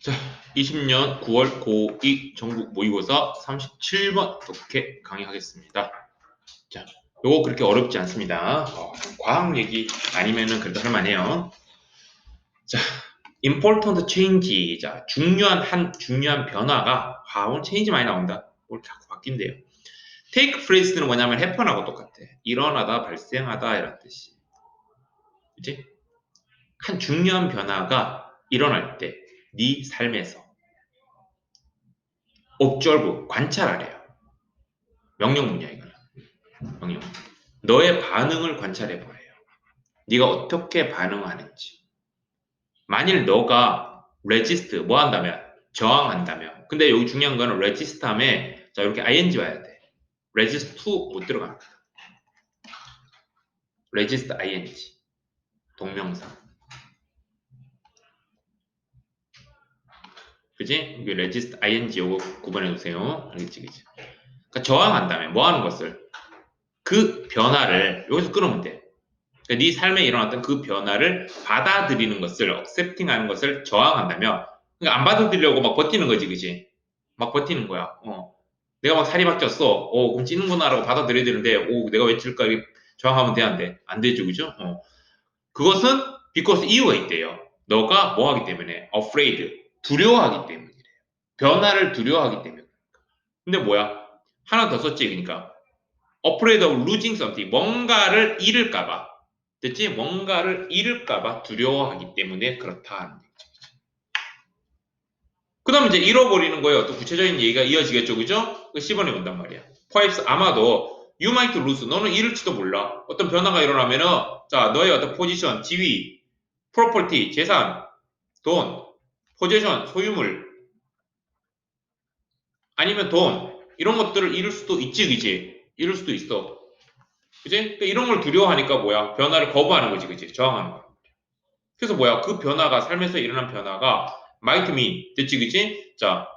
자, 20년 9월 고2 전국 모의고사 37번 이렇게 강의하겠습니다. 자, 요거 그렇게 어렵지 않습니다. 어, 과학 얘기 아니면은 그래도 할만해요. 자, important change. 자, 중요한 한 중요한 변화가 아, 오늘 change 많이 나온다. 오늘 자꾸 바뀐대요. take place는 뭐냐면 happen하고 똑같아. 일어나다, 발생하다 이런 뜻이. 그치? 한 중요한 변화가 일어날 때 네 삶에서 observe 관찰하래요. 명령문이야 이거는. 명령. 너의 반응을 관찰해 보래요. 네가 어떻게 반응하는지. 만일 너가 resist 뭐 한다면 저항한다면. 근데 여기 중요한 거는 resist 함에 자 이렇게 ing 와야 돼. resist to 못 들어갑니다. resist ing 동명사. 그지? 이게 resist ing 요거 구분해 주세요. 알겠지, 그지? 그러니까 저항한다면 뭐 하는 것을 그 변화를 여기서 끊으면 돼. 그러니까 네 삶에 일어났던 그 변화를 받아들이는 것을 accepting 하는 것을 저항한다면 그러니까 안 받아들이려고 막 버티는 거지, 그지? 막 버티는 거야. 어. 내가 막 살이 바뀌었어. 어, 그럼 찌는구나라고 받아들여야 되는데, 오, 내가 왜 찔까? 저항하면 돼? 안 되죠, 그죠? 어. 그것은 because 이유가 있대요. 너가 뭐 하기 때문에? afraid. 두려워하기 때문이래요. 변화를 두려워하기 때문에. 근데 뭐야? 하나 더 썼지, 그러니까. afraid of losing something. 뭔가를 잃을까봐. 됐지? 뭔가를 잃을까봐 두려워하기 때문에 그렇다. 그 다음에 이제 잃어버리는 거예요. 또 구체적인 얘기가 이어지겠죠, 그죠? 그 10번에 온단 말이야. 퍼입스 아마도 you might lose. 너는 잃을지도 몰라. 어떤 변화가 일어나면은 자, 너의 어떤 포지션, 지위, 프로퍼티, 재산, 돈, 포지션, 소유물, 아니면 돈, 이런 것들을 잃을 수도 있지, 그지? 잃을 수도 있어. 그지? 그러니까 이런 걸 두려워하니까 뭐야? 변화를 거부하는 거지, 그지? 저항하는 거야. 그래서 뭐야? 그 변화가, 삶에서 일어난 변화가 might mean, 됐지, 그지? 자,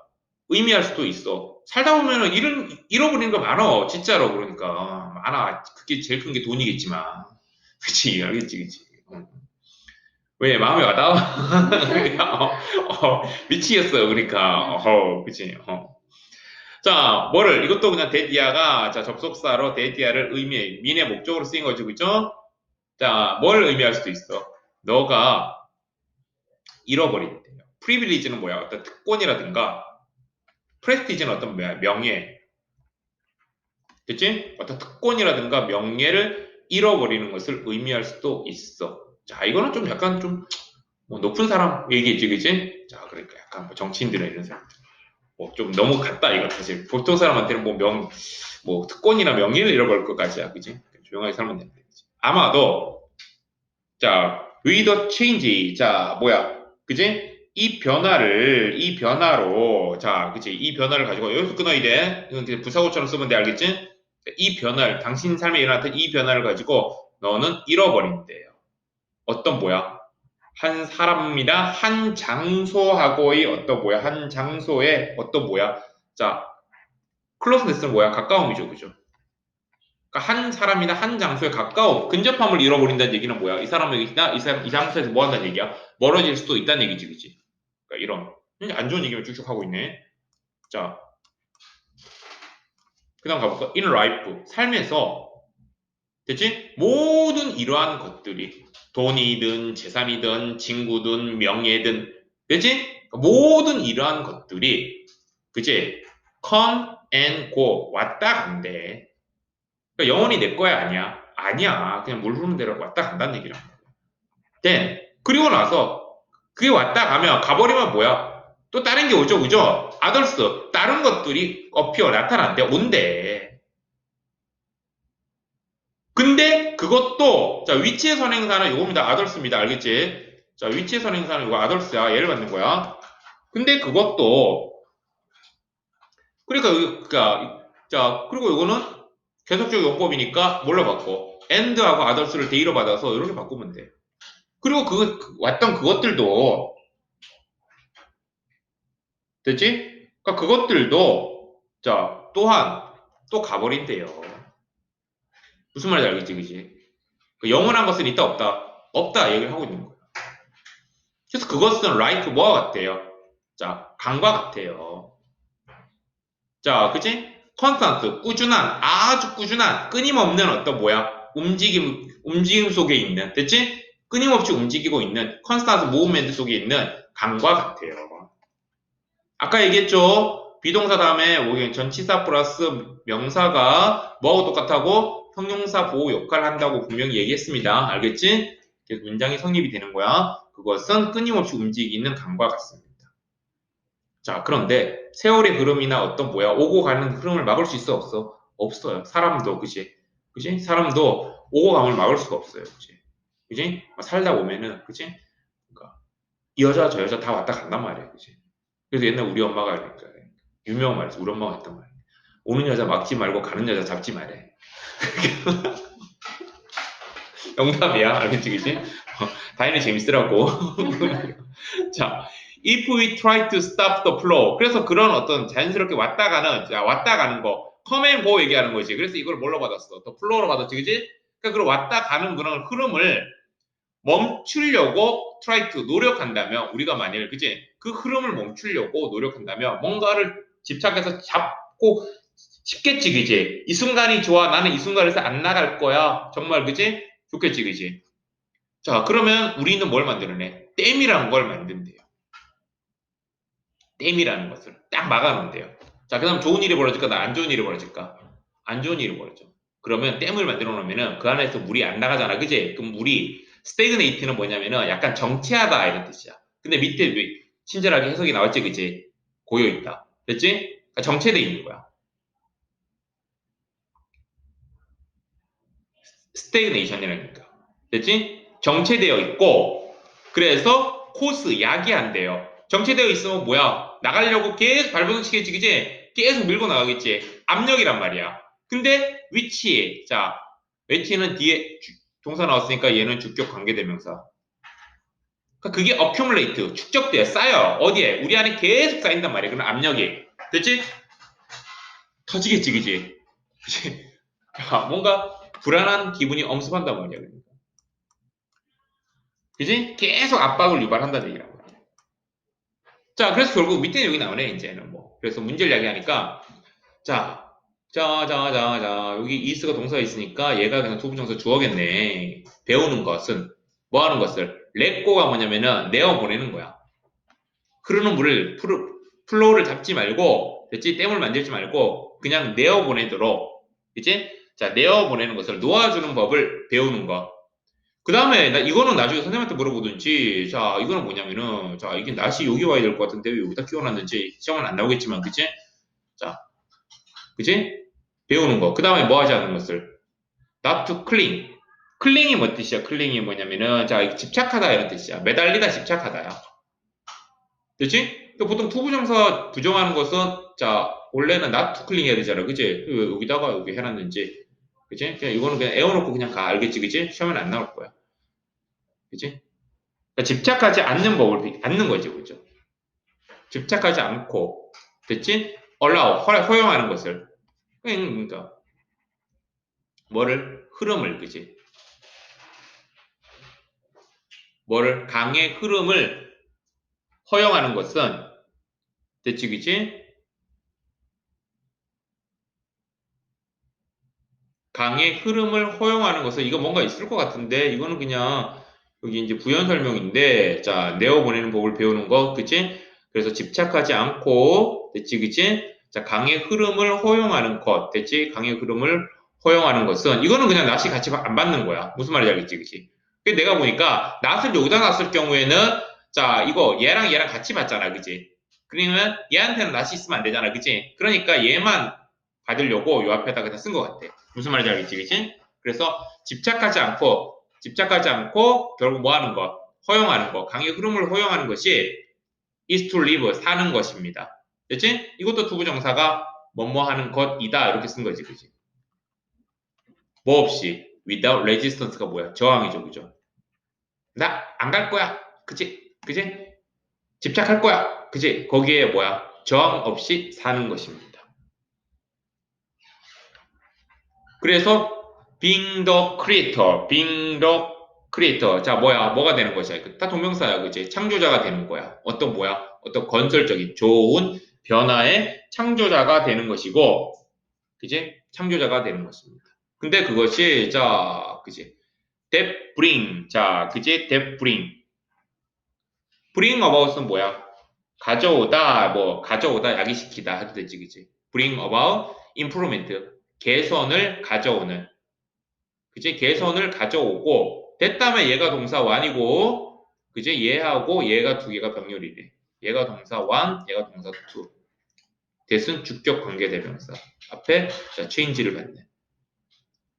의미할 수도 있어. 살다 보면은 잃은, 잃어버리는 거 많아. 진짜로, 그러니까. 많아. 그게 제일 큰 게 돈이겠지만. 그치, 알겠지, 그치. 어. 왜 마음이 와닿아? 어, 어, 미치겠어요. 그러니까, 어, 그치. 어. 자, 뭐를 이것도 그냥 데디아가 자 접속사로 데디아를 의미해 민의 목적으로 쓰인 거죠, 그죠? 자, 뭘 의미할 수도 있어. 너가 잃어버린대요. 프리빌리지는 뭐야? 어떤 특권이라든가 프레스티지는 어떤 뭐야? 명예. 됐지? 어떤 특권이라든가 명예를 잃어버리는 것을 의미할 수도 있어. 자, 이거는 좀 약간 좀 뭐 높은 사람 얘기지, 그지? 자, 그러니까 약간 뭐 정치인들이나 이런 사람들. 뭐 좀 너무 같다, 이거 사실. 보통 사람한테는 뭐 명, 뭐 특권이나 명예를 잃어버릴 것까지야, 그지? 조용하게 살면 되는데. 그지? 아마도, 자, with the change. 자, 뭐야, 그지? 이 변화를, 이 변화로, 자, 그지? 이 변화를 가지고, 여기서 끊어야 돼. 이건 부사고처럼 쓰면 돼, 알겠지? 이 변화를, 당신 삶에 일어났던 이 변화를 가지고 너는 잃어버린대요. 어떤 뭐야? 한 사람이나 한 장소하고의 어떤 뭐야? 한 장소의 어떤 뭐야? 자, 클로스네스는 뭐야? 가까움이죠, 그죠? 그러니까 한 사람이나 한 장소에 가까움, 근접함을 잃어버린다는 얘기는 뭐야? 이 사람에게나 이, 사람, 이 장소에서 뭐 한다는 얘기야? 멀어질 수도 있다는 얘기지, 그지? 그러니까 이런 음, 안 좋은 얘기만 쭉쭉 하고 있네. 자, 그다음 가볼까? In life, 삶에서 됐지? 모든 이러한 것들이 돈이든 재산이든 친구든 명예든 그지? 모든 이러한 것들이 그지? come and go 왔다 간대. 그러니까 영원히 내 거야 아니야? 아니야. 그냥 물 흐르는 대로 왔다 간다는 얘기란 말이야. then 그리고 나서 그게 왔다 가면 가버리면 뭐야? 또 다른 게 오죠, 그죠? 아덜스 다른 것들이 어피어 나타난대 온대. 근데 그것도 자 위치의 선행사는 이겁니다. 아덜스입니다. 알겠지? 자 위치의 선행사는 이거 아덜스야. 얘를 받는 거야. 근데 그것도 그러니까 그러니까 자 그리고 이거는 계속적 용법이니까 바꿔? and하고 아덜스를 대의로 받아서 이렇게 바꾸면 돼. 그리고 그, 그 왔던 그것들도 됐지? 그러니까 그것들도 자 또한 또 가버린대요. 무슨 말인지 알겠지, 그지? 그 영원한 것은 있다, 없다? 없다 얘기를 하고 있는 거야. 그래서 그것은 like 뭐와 같대요? 자, 강과 같아요. 자, 그치? 컨스탄트, 꾸준한, 아주 꾸준한, 끊임없는 어떤 뭐야? 움직임, 움직임 속에 있는, 됐지? 끊임없이 움직이고 있는 컨스탄트 모브멘트 속에 있는 강과 같아요. 아까 얘기했죠? 비동사 다음에 전치사 플러스 명사가 뭐하고 똑같다고? 형용사 보호 역할을 한다고 분명히 얘기했습니다. 알겠지? 그래서 문장이 성립이 되는 거야. 그것은 끊임없이 움직이는 강과 같습니다. 자, 그런데 세월의 흐름이나 어떤 뭐야 오고 가는 흐름을 막을 수 있어 없어? 없어요. 사람도 그지? 그지? 사람도 오고 감을 막을 수가 없어요. 그지? 그지? 살다 보면은 그지? 그러니까 이 여자 저 여자 다 왔다 간단 말이야. 그지? 그래서 옛날 우리 엄마가 그러니까 유명한 말이지. 우리 엄마가 했던 말. 오는 여자 막지 말고 가는 여자 잡지 말래. 영답이야. 알겠지? 그지? 어, 다행히 재밌더라고. 자, if we try to stop the flow. 그래서 그런 어떤 자연스럽게 왔다 가는, 자, 왔다 가는 거, come and go 얘기하는 거지. 그래서 이걸 뭘로 받았어? 더 flow로 받았지, 그지? 그러니까 그런 왔다 가는 그런 흐름을 멈추려고 try to 노력한다면, 우리가 만일, 그지? 그 흐름을 멈추려고 노력한다면, 뭔가를 집착해서 잡고 싶겠지, 그지? 이 순간이 좋아. 나는 이 순간에서 안 나갈 거야. 정말, 그지? 좋겠지, 그지? 자, 그러면 우리는 뭘 만들어내? 댐이라는 걸 만든대요. 댐이라는 것을 딱 막아놓은대요. 자, 그 다음 좋은 일이 벌어질까? 나 안 좋은 일이 벌어질까? 안 좋은 일이 벌어져. 그러면 댐을 만들어 놓으면은 그 안에서 물이 안 나가잖아. 그지? 그럼 물이 스테그네이트는 뭐냐면은 약간 정체하다 이런 뜻이야. 근데 밑에 왜 친절하게 해석이 나왔지, 그지? 고여있다. 됐지? 그러니까 정체돼 있는 거야. 스테그네이션이라니까. 됐지? 정체되어 있고, 그래서 코스, 야기한대요. 정체되어 있으면 뭐야? 나가려고 계속 발버둥 치겠지, 그지? 계속 밀고 나가겠지. 압력이란 말이야. 근데 위치, 자, 위치는 뒤에 주- 동사 나왔으니까 얘는 주격 관계대명사. 그러니까 그게 accumulate, 축적돼, 쌓여. 어디에? 우리 안에 계속 쌓인단 말이야. 그런 압력이. 됐지? 터지겠지, 그지? 뭔가 불안한 기분이 엄습한단 말이야. 그러니까. 그지? 계속 압박을 유발한다는 말이야. 자, 그래서 결국 밑에 여기 나오네, 이제는 뭐. 그래서 문제를 이야기하니까, 자, 자, 자, 자, 자, 여기 이스가 동사가 있으니까 얘가 그냥 투부정사 주어겠네. 배우는 것은, 뭐 하는 것을? 렛고가 뭐냐면은 내어 보내는 거야. 흐르는 물을, 플, 플로우를 잡지 말고, 됐지? 댐을 만들지 말고, 그냥 내어 보내도록, 그치? 자, 내어 보내는 것을 놓아주는 법을 배우는 거. 그 다음에, 나 이거는 나중에 선생님한테 물어보든지, 자, 이거는 뭐냐면은, 자, 이게 낫이 여기 와야 될 것 같은데 왜 여기다 끼워놨는지 시험은 안 나오겠지만, 그치? 자, 그치? 배우는 거. 그 다음에 뭐 하지 않는 것을. not to cling. 클링이 뭐 뜻이야? 클링이 뭐냐면은, 자, 집착하다 이런 뜻이야. 매달리다 집착하다야. 그치? 또 보통 투부정사 부정하는 것은, 자, 원래는 to cling 해야 되잖아. 그치? 왜 여기다가 여기 해놨는지. 그치? 그냥 이거는 그냥 애워놓고 그냥 가. 알겠지? 그치? 시험엔 안 나올 거야. 그치? 그러니까 집착하지 않는 법을, 비- 않는 거지. 그죠? 집착하지 않고, 됐지? 허- 허용하는 것을. 그러니까, 뭐를? 흐름을, 그지? 뭐를? 강의 흐름을 허용하는 것은, 됐지, 그지? 강의 흐름을 허용하는 것은, 이거 뭔가 있을 것 같은데, 이거는 그냥, 여기 이제 부연 설명인데, 자, 내어 보내는 법을 배우는 거, 그치? 그래서 집착하지 않고, 됐지, 그치? 자, 강의 흐름을 허용하는 것, 됐지? 강의 흐름을 허용하는 것은, 이거는 그냥 낫이 같이 안 받는 거야. 무슨 말인지 알겠지, 그치? 그 내가 보니까, 낫을 여기다 놨을 경우에는, 자, 이거 얘랑 얘랑 같이 받잖아, 그치? 그러면 얘한테는 낫이 있으면 안 되잖아, 그치? 그러니까 얘만 받으려고 요 앞에다 그냥 쓴것 같아. 무슨 말인지 알겠지, 그치? 그래서 집착하지 않고, 집착하지 않고, 결국 뭐 하는 것? 허용하는 것. 강의 흐름을 허용하는 것이 is to live, 사는 것입니다. 됐지? 이것도 투부정사가 뭐뭐 하는 것이다. 이렇게 쓴 거지, 그지? 뭐 없이, without resistance가 뭐야? 저항이죠, 그죠? 나 안 갈 거야. 그치? 그지? 집착할 거야. 그지? 거기에 뭐야? 저항 없이 사는 것입니다. 그래서 being the creator, being the 크리에이터. 자, 뭐야? 뭐가 되는 것이야? 그다 동명사야, 그지? 창조자가 되는 거야. 어떤 뭐야? 어떤 건설적인 좋은 변화의 창조자가 되는 것이고, 그지? 창조자가 되는 것입니다. 근데 그것이 자, 그지? that bring. 자, 그지? that bring. bring about은 뭐야? 가져오다, 뭐 가져오다, 야기시키다 해도 되지, 그지? bring about improvement. 개선을 가져오는. 그지? 개선을 가져오고 됐다면 얘가 동사 완이고 그지? 얘하고 얘가 두 개가 병렬이래. 얘가 동사 완, 얘가 동사 투. 대순 주격 관계 대명사. 앞에 자, change를 받네.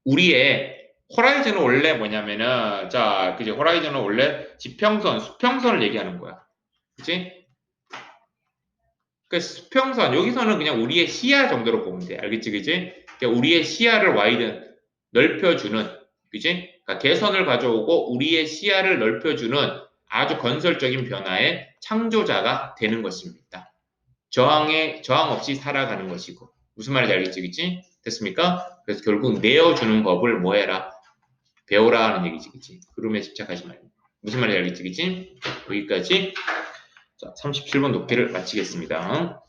우리의 호라이즌은 원래 뭐냐면은 자, 그지? 호라이즌은 원래 지평선, 수평선을 얘기하는 거야. 그지? 그 수평선 여기서는 그냥 우리의 시야 정도로 보면 돼. 알겠지, 그지? 그러니까 우리의 시야를 와이든 넓혀주는, 그지? 그러니까 개선을 가져오고 우리의 시야를 넓혀주는 아주 건설적인 변화의 창조자가 되는 것입니다. 저항에 저항 없이 살아가는 것이고 무슨 말인지 알겠지, 그지? 됐습니까? 그래서 결국 내어주는 법을 뭐 해라? 배우라 하는 얘기지, 그지? 그rum에 집착하지 말고 무슨 말인지 알겠지, 그지? 여기까지 자, 37번 독해를 마치겠습니다.